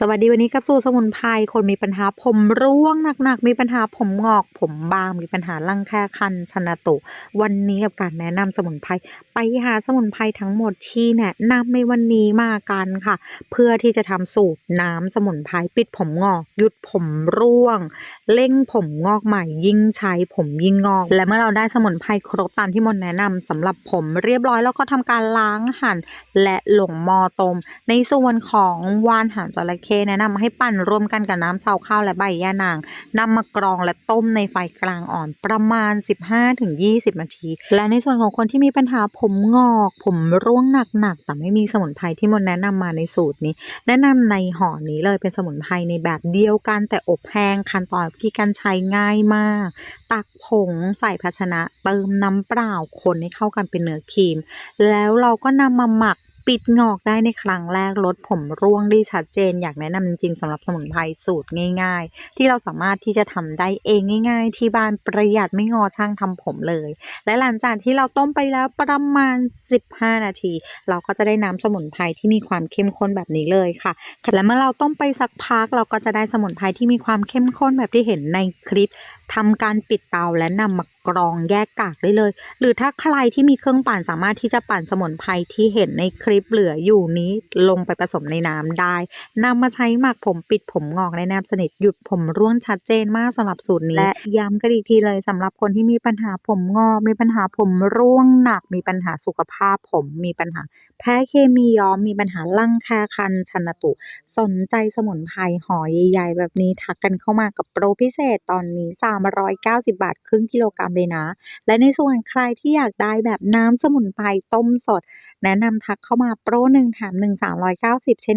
สวัสดีวันนี้กับสู่สมุนไพรคนมีปัญหาผมร่วงหนักๆ มีปัญหาผมงอก ผมบาง มีปัญหารังแคคันชนะตุ วันนี้กับการแนะนำสมุนไพรไปหาสมุนไพรทั้งหมดที่แนะนำในวันนี้มากันค่ะ เพื่อที่จะทำสูตรน้ำสมุนไพรปิดผมงอก หยุดผมร่วง เร่งผมงอกใหม่ยิ่งใช้ผมยิ่งงอก และเมื่อเราได้สมุนไพรครบตามที่มนแนะนำสำหรับผมเรียบร้อยแล้วก็ทำการล้างหั่นและหลงมอต้มในส่วนของวานหางจระเข้แนะนำให้ปั่นรวมกันกับน้ำเซาข้าวและใบย่านางนำมากรองและต้มในไฟกลางอ่อนประมาณ 15-20 นาที และในส่วนของคนที่มีปัญหาผมงอก ผมร่วงหนักๆแต่ไม่มีสมุนไพรที่มนแนะนำมาในสูตรนี้ แนะนำในห่อนี้เลยเป็นสมุนไพรในแบบเดียวกันแต่อบแห้งขั้นตอนวิธีการใช้ง่ายมาก ตักผงใส่ภาชนะเติมน้ำเปล่าคนให้เข้ากันเป็นเนื้อครีม แล้วเราก็นำมาหมัก ปิดงอกได้ในครั้งแรกลดผมร่วงได้ชัดเจน อยากแนะนำจริงๆสำหรับสมุนไพรสูตรง่าย ๆ ที่เราสามารถที่จะทำได้เองง่าย ๆ ที่บ้านประหยัดไม่งอช่างทำผมเลย และหลังจากที่เราต้มไปแล้วประมาณ 15 นาที เราก็จะได้น้ำสมุนไพรที่มีความเข้มข้นแบบนี้เลยค่ะ และเมื่อเราต้มไปสักพักเราก็จะได้สมุนไพรที่มีความเข้มข้นแบบที่เห็นในคลิปทำการปิดเตาและนำมา กรองแยกกากได้เลย หรือถ้าใครที่มีเครื่องปั่นสามารถที่จะปั่นสมุนไพรที่เห็นในคลิปเหลืออยู่นี้ลงไปผสมในน้ำได้นำมาใช้หมักผมปิดผมงอกในแนบสนิทหยุดผมร่วงชัดเจนมากสำหรับสูตรนี้และย้ำกันอีกทีเลยสำหรับคนที่มีปัญหาผมงอกมีปัญหาผมร่วงหนัก มีปัญหาสุขภาพผมมีปัญหา แพ้เคมีย้อมมีปัญหารังแคคันชันตุ สนใจสมุนไพรห่อใหญ่ ๆ แบบนี้ทักกันเข้ามากับโปรพิเศษตอนนี้ 390 บาท ครึ่งกิโลกรัมเลยนะ และในส่วนใครที่อยากได้แบบน้ำสมุนไพรต้มสด แนะนำทักเข้ามาโปรหนึ่งแถมหนึ่งสามร้อยเช่น